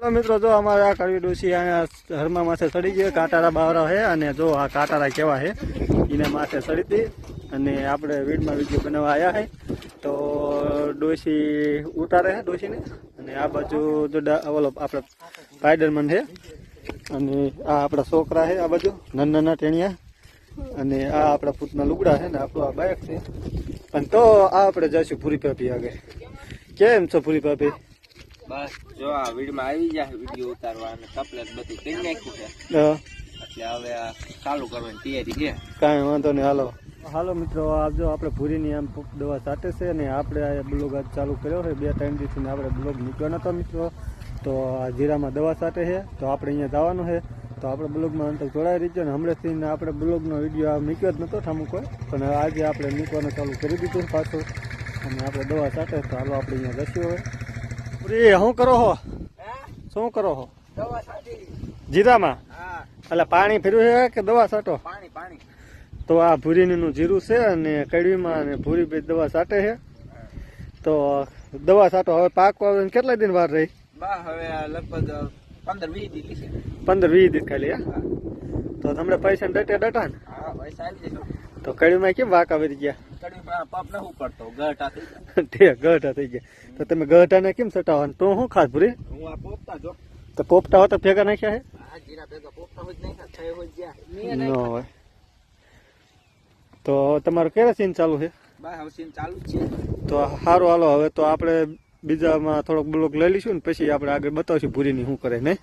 હાલો મિત્રો, જો અમારે આ કરવી ડોસી અહીંયા હરમા માથે ચડી ગયો કાંટારા બાવરા છે અને જો આ કાંટારા કેવા છે એને માથે ચડી હતી અને આપણે વીડમાં વીડિયો બનાવવા આવ્યા છે તો ડોસી ઉતારે છે ડોસીને અને આ બાજુ જો ઓલો આપણે પાયડરમન છે અને આ આપણા છોકરા છે આ બાજુ નાના નાના ટેણિયા, અને આ આપણા પૂતના લુગડા છે ને આપણું આ બાઇક છે. અને તો આ આપણે જઈશું પૂરી પાપી આગળ. કેમ છો પૂરી પાપી? બસ જો આ વિડીયોમાં આવી જાય વીડિયો ઉતારવા અને કપલેટ બધું કરી નાખ્યું છે. એટલે હવે આ ચાલુ કરવાની તૈયારી છે. કાંઈ વાંધો નહીં હાલો. હાલો મિત્રો આજો આપણે ભૂરીની આમ દવા સાટે છે ને આપણે આ બ્લોગ આજ ચાલુ કર્યો છે બે ત્રણ દિવસથી આપણે બ્લોગ મૂક્યો નતો મિત્રો. તો આ જીરામાં દવા સાટે છે તો આપણે અહીંયા જવાનું છે. તો આપણે બ્લોગમાં અંતર જોડાઈ રહીજો ને હમણાંથી આપણે બ્લોગનો વીડિયો આ મૂક્યો જ નહોતો ઠામું કોઈ પણ આજે આપણે મૂકવાનું ચાલુ કરી દીધું પાછું. અને આપણે દવા સાટે તો હાલો આપણે અહીંયા જશું હવે. પૂરી શું કરો હો? શું કરો હો? જીરામાં? એટલે પાણી ફેર્યું છે કે દવા સાટો પાણી પાણી. તો આ ભૂરીનું જીરું છે અને કડવીમાં અને ભૂરી બે દવા સાટે છે. તો દવા સાટો હવે પાક આવે કેટલા દિન વાર રહી? હવે આ લગભગ પંદર વીસ દીધી પંદર વીસ દિન ખાલી હા? તો તમને પૈસા ડટ્યા ડટા ને આવી તો કડવીમાં કેમ વાંકા વધી ગયા? કડી પપ પડતો ગઢ થઈ ગયા તો તમે ગઢાને કેમ સટાવવાનું તો શું ખાસ ભૂરી હું આ પોપતા જો. તો પોપટા હોય તો ભેગા નાખ્યા છે આ જીરા ભેગા પોપતા હોય નહીં થાય હોય ન હોય. તો તમારું કેવા સીન ચાલુ છે? બા હવે સીન ચાલુ છે. તો સારું હાલો હવે તો આપણે બીજામાં થોડોક બ્લોક લઈ લઈશું ને પછી આપણે આગળ બતાવશું ભૂરીની શું કરે નહીં